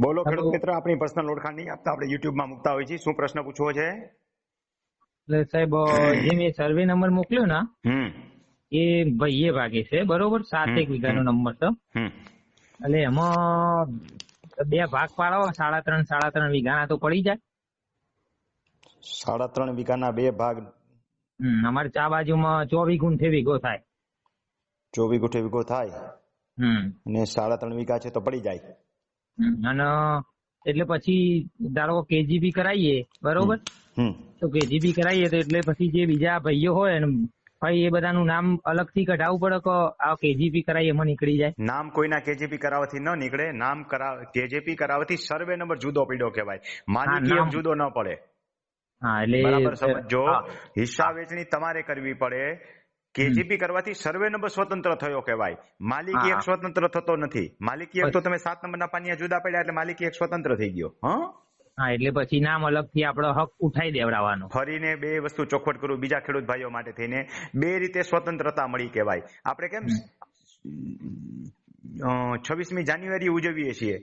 બોલો ખેડૂત મિત્ર આપણી પર્સનલ ઓળખાણ નહીં આપતા આપણે યુટ્યુબમાં મૂકતા હોય છે શું પ્રશ્ન પૂછવો છે? એટલે સાહેબ જે મેં સર્વે નંબર મોકલ્યો ને એ ભાઈએ ભાગે છે બરોબર? સાત એક વીઘાનો નંબર છે. એટલે એમાં બે ભાગ પાડો સાડા ત્રણ સાડા ત્રણ વીઘાના તો પડી જાય. સાડા ત્રણ વીઘાના બે ભાગ. હમ, અમારે ચા બાજુમાં ચોવીસ ગુંઠે વીઘો થાય. ચોવીસ ગુંઠે વીઘો થાય. હમ. અને સાડા ત્રણ વીઘા છે તો પડી જાય. અને એટલે પછી ધારો કેજીબી કરાવીએ બરોબર? તો કેજીબી કરાવીએ તો એટલે પછી જે બીજા ભાઈઓ હોય ને ભાઈ એ બધાનું નામ અલગથી કઢાવવું પડે કે આ કેજીપી કરાવી એમાં નીકળી જાય? નામ કોઈના કેજીપી કરાવવાથી ન નીકળે નામ કરાવ કેજીપી કરાવવાથી સર્વે નંબર જુદો પડ્યો કહેવાય. માલિકી જુદો ન પડે. હા એટલે બરાબર સમજો હિસ્સા વેચણી તમારે કરવી પડે. કેજીપી કરવાથી સર્વે નંબર સ્વતંત્ર થયો કહેવાય. માલિકી એક સ્વતંત્ર થતો નથી. માલિકી એક તો તમે સાત નંબરના પાનિયા જુદા પડ્યા એટલે માલિકી એક સ્વતંત્ર થઈ ગયો. હા? હા એટલે પછી નામ અલગથી આપણો હક ઉઠાઈ દેવડાવવાનો. ફરીને બે વસ્તુ ચોખવટ કરું બીજા ખેડૂત ભાઈઓ માટે થઈને. બે રીતે સ્વતંત્રતા મળી કહેવાય. આપણે કેમ છવ્વીસમી જાન્યુઆરી ઉજવીએ છીએ.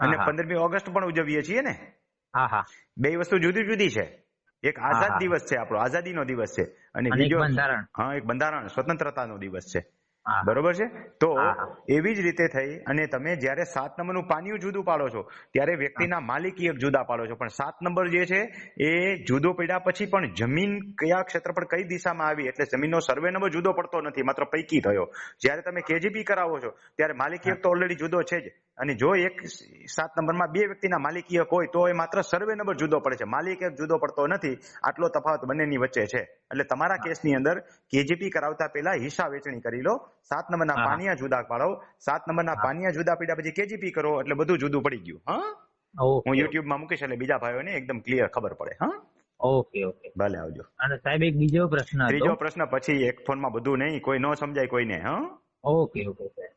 અને. પંદરમી ઓગસ્ટ પણ ઉજવીએ છીએ ને? હા હા. બે વસ્તુ જુદી જુદી છે. એક આઝાદ દિવસ છે આપણો. આઝાદીનો દિવસ છે. અને બીજો બંધારણ. હા એક બંધારણ. સ્વતંત્રતાનો દિવસ છે. બરોબર છે? તો. એવી જ રીતે થઈ અને તમે જ્યારે સાત નંબરનું પાનિયું જુદું પાડો છો ત્યારે વ્યક્તિના માલિકી એક જુદા પાડો છો. પણ સાત નંબર જે છે એ જુદો પડ્યા પછી પણ જમીન કયા ક્ષેત્ર પર કઈ દિશામાં આવી એટલે જમીનનો સર્વે નંબર જુદો પડતો નથી માત્ર પૈકી થયો. જ્યારે તમે કેજીપી કરાવો છો ત્યારે માલિકી એક તો ઓલરેડી જુદો છે જ. અને જો એક સાત નંબરમાં બે વ્યક્તિના માલિકી હોય તો એ માત્ર સર્વે નંબર જુદો પડે છે. માલિક એક જુદો પડતો નથી. આટલો તફાવત બંનેની વચ્ચે છે. એટલે તમારા કેસની અંદર કેજીપી કરાવતા પહેલા હિસ્સા વેચણી કરી લો. સાત નંબરના. પાનિયા જુદા પાડો. સાત નંબરના પાનિયા જુદા પડ્યા પછી કેજીપી કરો એટલે બધું જુદું પડી ગયું. હા? હું યુટ્યુબમાં મૂકીશ એટલે બીજા ભાઈઓને એકદમ ક્લિયર ખબર પડે. હા? Okay okay. ભલે આવજો. અને સાહેબ એક બીજો પ્રશ્ન ત્રીજો પ્રશ્ન પછી એક ફોનમાં બધું નહીં કોઈ ન સમજાય કોઈને હા? ઓકે ઓકે સાહેબ